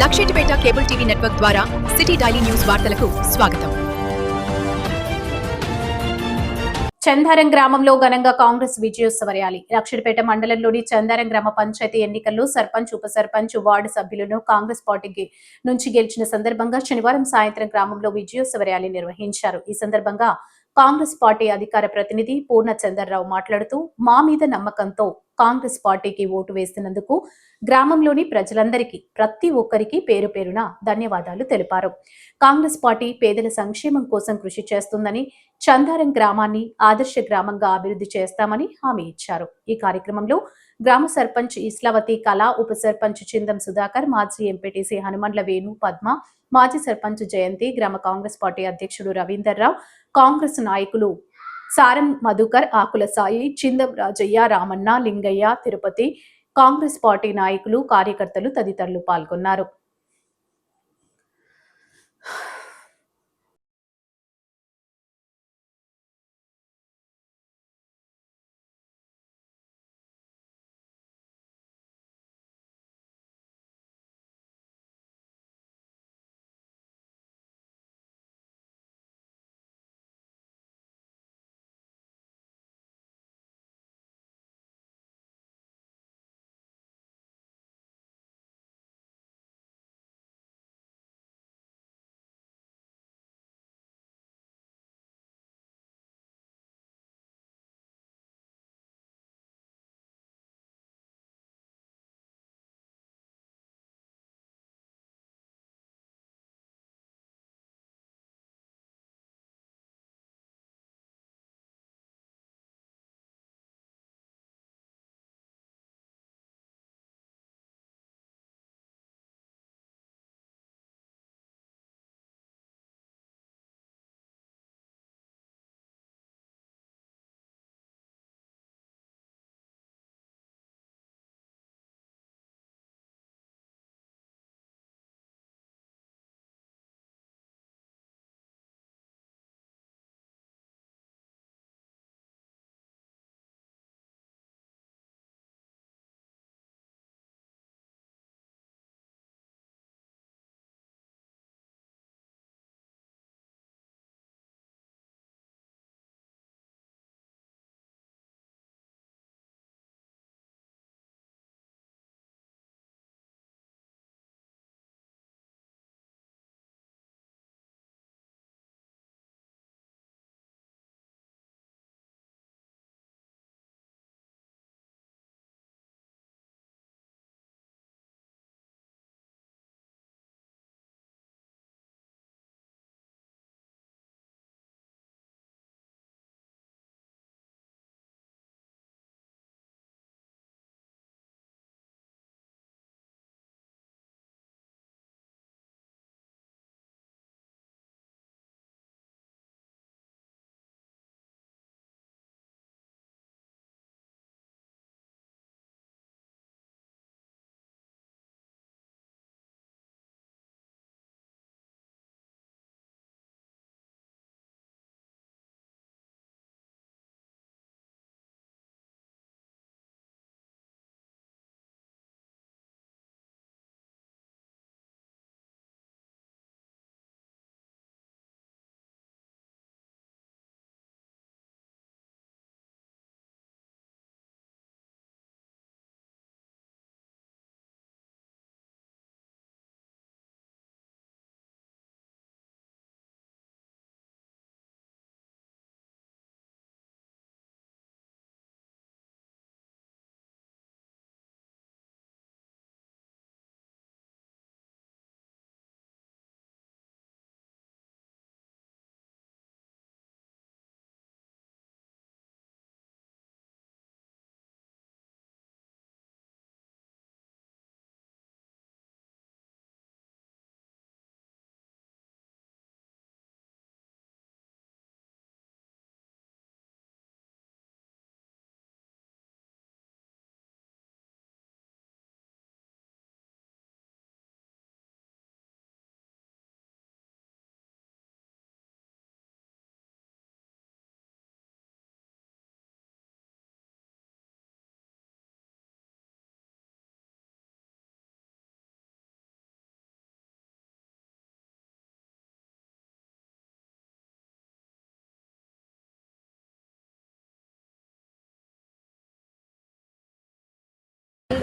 Luxettipet cable TV network ద్వారా city daily news వార్తలకు స్వాగతం. చందారం గ్రామంలో ఘనంగా కాంగ్రెస్ విజయోత్సవ ర్యాలీ లక్షడిపేట మండలంలోని చందారం గ్రామ పంచాయతీ ఎన్నికల్లో సర్పంచ్ ఉప సర్పంచ్ వార్డు సభ్యులను కాంగ్రెస్ పార్టీకి నుంచి గెలిచిన సందర్భంగా శనివారం సాయంత్రం గ్రామంలో విజయోత్సవ ర్యాలీ నిర్వహించారు. ఈ సందర్భంగా కాంగ్రెస్ పార్టీ అధికార ప్రతినిధి పూర్ణ చందర్రావు మాట్లాడుతూ మా మీద నమ్మకంతో కాంగ్రెస్ పార్టీకి ఓటు వేసినందుకు గ్రామంలోని ప్రజలందరికీ ప్రతి ఒక్కరికి పేరు పేరున ధన్యవాదాలు తెలిపారు. కాంగ్రెస్ పార్టీ పేదల సంక్షేమం కోసం కృషి చేస్తుందని చందారం గ్రామాన్ని ఆదర్శ గ్రామంగా అభివృద్ధి చేస్తామని హామీ ఇచ్చారు. ఈ కార్యక్రమంలో గ్రామ సర్పంచ్ ఇస్లావతి కళ ఉప సర్పంచ్ చిందం సుధాకర్ మాజీ ఎంపీటీసీ హనుమండ్ల వేణు పద్మ మాజీ సర్పంచ్ జయంతి గ్రామ కాంగ్రెస్ పార్టీ అధ్యక్షుడు రవీందర్ రావు కాంగ్రెస్ నాయకులు సారం మధుకర్ ఆకుల సాయి చిందం రాజయ్య రామన్న లింగయ్య తిరుపతి కాంగ్రెస్ పార్టీ నాయకులు కార్యకర్తలు తదితరులు పాల్గొన్నారు.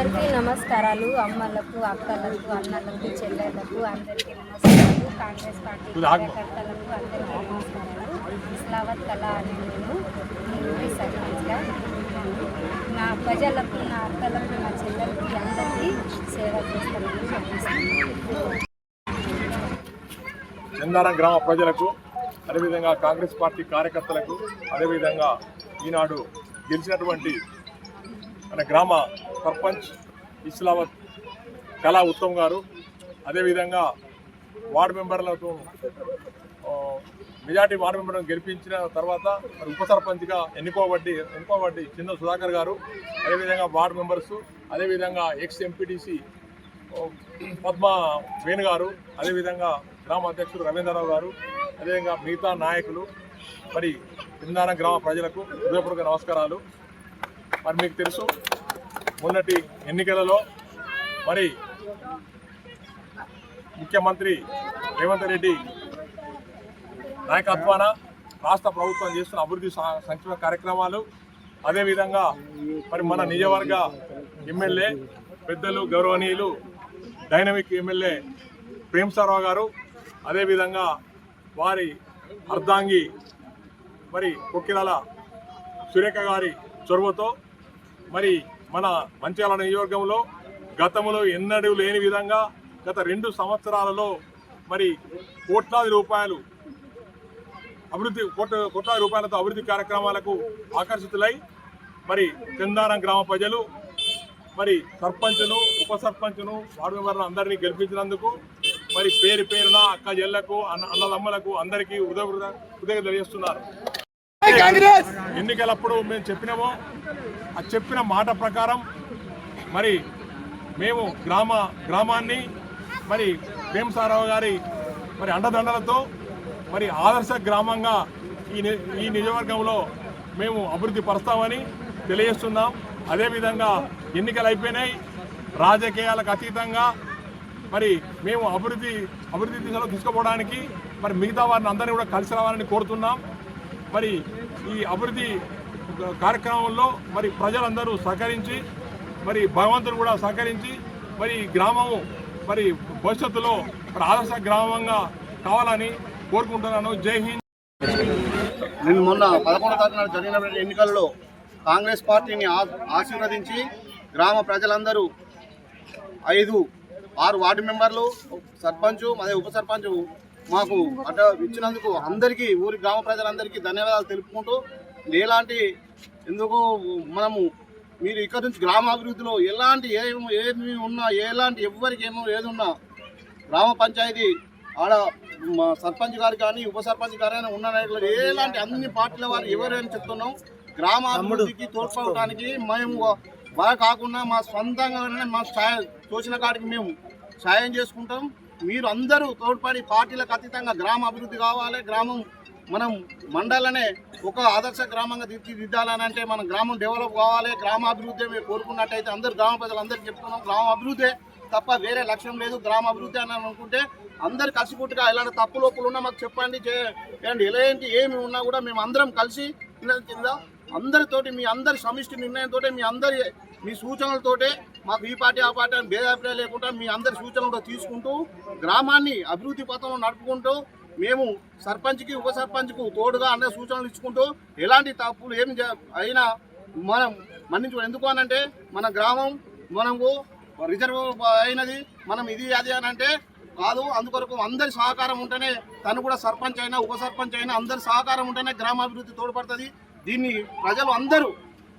అందరికీ నమస్కారాలు అమ్మలకు అక్కలకు అన్నలకు చెల్లెళ్ళకు అందరికీ నమస్కారాలు. కాంగ్రెస్ పార్టీ కార్యకర్తలకు అందరికీ నమస్కారాలు. ఇస్లావత్ కళ అని నేను సర్పంచ్గా నా ప్రజలకు నా అక్కలకు నా చెల్లెలకి అందరికీ సేవ చెప్పిస్తున్నాను చందారం గ్రామ ప్రజలకు అదేవిధంగా కాంగ్రెస్ పార్టీ కార్యకర్తలకు అదేవిధంగా ఈనాడు గెలిచినటువంటి మన గ్రామ సర్పంచ్ ఇస్లామత్ కళా ఉత్తమ్ గారు అదేవిధంగా వార్డు మెంబర్లతో మెజార్టీ వార్డు మెంబర్లను గెలిపించిన తర్వాత మరి ఉప సర్పంచ్గా ఎన్నుకోబడ్డి ఎన్నుకోబడ్డి చిన్న సుధాకర్ గారు అదేవిధంగా వార్డు మెంబర్స్ అదేవిధంగా ఎక్స్ ఎంపీటీసీ పద్మ వేణు గారు అదేవిధంగా గ్రామ అధ్యక్షుడు రవీంద్రరావు గారు అదేవిధంగా మిగతా నాయకులు మరి ఇందాన గ్రామ ప్రజలకు హృదయపూర్వక నమస్కారాలు. మరి మీకు తెలుసు మొన్నటి ఎన్నికలలో మరి ముఖ్యమంత్రి రేవంత్ రెడ్డి నాయకత్వాన రాష్ట్ర ప్రభుత్వం చేస్తున్న అభివృద్ధి సంక్షేమ కార్యక్రమాలు అదేవిధంగా మరి మన నిజవర్గ ఎమ్మెల్యే పెద్దలు గౌరవనీయులు డైనమిక్ ఎమ్మెల్యే ప్రేమసారావు గారు అదేవిధంగా వారి అర్ధాంగి మరి కొక్కిరాల సురేఖ గారి చొరవతో మరి మన మంచిర్యాల నియోజకవర్గంలో గతంలో ఎన్నడూ లేని విధంగా గత రెండు సంవత్సరాలలో మరి కోట్లాది రూపాయలు అభివృద్ధి కోట్ల కోట్లాది రూపాయలతో అభివృద్ధి కార్యక్రమాలకు ఆకర్షితులై మరి చందారం గ్రామ ప్రజలు మరి సర్పంచ్ను ఉప సర్పంచ్ను వార్డు మెంబర్లను అందరినీ గెలిపించినందుకు మరి పేరు పేరున అక్క చెల్లకు అన్న అన్నదమ్మలకు అందరికీ ఉదయ ఉదయం తెలియజేస్తున్నారు. ఎన్నికలప్పుడు మేము చెప్పినామో ఆ చెప్పిన మాట ప్రకారం మరి మేము గ్రామ గ్రామాన్ని మరి భీమసారావు గారి మరి అండదండలతో మరి ఆదర్శ గ్రామంగా ఈ ఈ నియోజకవర్గంలో మేము అభివృద్ధి పరుస్తామని తెలియజేస్తున్నాం. అదేవిధంగా ఎన్నికలు అయిపోయినాయి. రాజకీయాలకు అతీతంగా మరి మేము అభివృద్ధి అభివృద్ధి దిశలో తీసుకుపోవడానికి మరి మిగతా వారిని అందరినీ కూడా కలిసి రావాలని కోరుతున్నాం. మరి ఈ అభివృద్ధి కార్యక్రమంలో మరి ప్రజలందరూ సహకరించి మరి భగవంతుడు కూడా సహకరించి మరి గ్రామము మరి భవిష్యత్తులో మరి ఆదర్శ గ్రామంగా కావాలని కోరుకుంటున్నాను. జై హింద్. నేను మొన్న పదకొండవ తారీఖున జరిగిన ఎన్నికల్లో కాంగ్రెస్ పార్టీని ఆశీర్వదించి గ్రామ ప్రజలందరూ ఐదు ఆరు వార్డు మెంబర్లు సర్పంచ్ అదే ఉప సర్పంచ్ మాకు అట ఇచ్చినందుకు అందరికీ ఊరి గ్రామ ప్రజలందరికీ ధన్యవాదాలు తెలుపుకుంటూ ఎలాంటి ఎందుకు మనము మీరు ఇక్కడ నుంచి గ్రామాభివృద్ధిలో ఎలాంటి ఏమి ఏమి ఉన్నా ఎలాంటి ఎవరికి ఏమో ఏది ఉన్నా గ్రామ పంచాయతీ ఆడ మా సర్పంచ్ గారు కానీ ఉప సర్పంచ్ గారు కానీ ఉన్న నాయకులు ఎలాంటి అన్ని పార్టీల వారు ఎవరైనా చెప్తున్నాం గ్రామాభివృద్ధికి తోడ్పడటానికి మేము బాగా కాకుండా మా సొంతంగా మా సాయం తోచిన కాడికి మేము సాయం చేసుకుంటాం. మీరు అందరూ తోడ్పడి పార్టీలకు అతీతంగా గ్రామ అభివృద్ధి కావాలి. గ్రామం మనం మండలనే ఒక ఆదర్శ గ్రామంగా తీర్చిదిద్దాలని అంటే మన గ్రామం డెవలప్ కావాలి. గ్రామాభివృద్ధి మీరు కోరుకున్నట్టయితే అందరు గ్రామ ప్రజలు అందరికీ చెప్తున్నాం గ్రామ అభివృద్ధి తప్ప వేరే లక్ష్యం లేదు. గ్రామ అభివృద్ధి అని అనుకుంటే అందరు కలిసిపుట్టుగా ఇలాంటి తప్పు లోపులు ఉన్నా మాకు చెప్పండి చేయండి. ఎలాంటి ఏమి ఉన్నా కూడా మేము అందరం కలిసి కింద అందరితోటి మీ అందరి సమిష్టి నిర్ణయంతో మీ అందరి మీ సూచనలతోటే మాకు ఈ పార్టీ ఆ పార్టీ అని భేదాభిప్రాయం లేకుండా మీ అందరి సూచనలు కూడా తీసుకుంటూ గ్రామాన్ని అభివృద్ధి పథంలో నడుపుకుంటూ మేము సర్పంచ్కి ఉప సర్పంచ్కు తోడుగా అందరి సూచనలు ఇచ్చుకుంటూ ఎలాంటి తప్పులు ఏమి అయినా మనం మన్నించు ఎందుకు అనంటే మన గ్రామం మనకు రిజర్వ్ అయినది మనం ఇది అది అని అంటే కాదు. అందుకొరకు అందరి సహకారం ఉంటేనే తను కూడా సర్పంచ్ అయినా ఉప సర్పంచ్ అయినా అందరి సహకారం ఉంటేనే గ్రామాభివృద్ధి తోడ్పడుతుంది. దీన్ని ప్రజలు అందరూ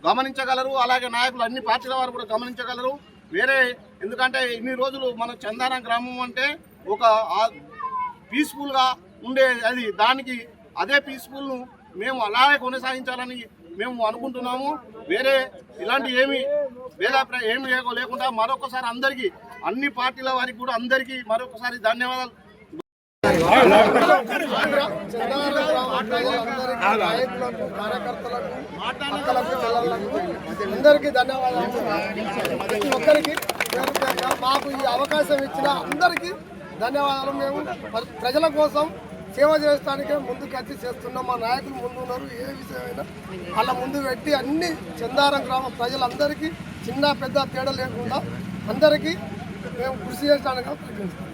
గమనించగలరు. అలాగే నాయకులు అన్ని పార్టీల వారు కూడా గమనించగలరు. వేరే ఎందుకంటే ఇన్ని రోజులు మన చందాన గ్రామం అంటే ఒక పీస్ఫుల్గా ఉండే అది దానికి అదే పీస్ఫుల్ను మేము అలాగే కొనసాగించాలని మేము అనుకుంటున్నాము. వేరే ఇలాంటి ఏమి భేదాభిప్రాయం ఏమి లేకుండా మరొకసారి అందరికీ అన్ని పార్టీల వారికి కూడా అందరికీ మరొకసారి ధన్యవాదాలు. నాయకులకు కార్యకర్తలకు అక్కలకు అందరికీ ధన్యవాదాలు. ప్రతి ఒక్కరికి మాకు ఈ అవకాశం ఇచ్చిన అందరికీ ధన్యవాదాలు. మేము ప్రజల కోసం సేవ చేయడానికి ముందుకు వచ్చి చేస్తున్నాం. మా నాయకులు ముందు ఉన్నారు. ఏ విషయమైనా వాళ్ళ ముందు పెట్టి అన్ని చందారం గ్రామ ప్రజలందరికీ చిన్న పెద్ద తేడా లేకుండా అందరికీ మేము కృషి చేయడానికి ప్రయత్నిస్తాం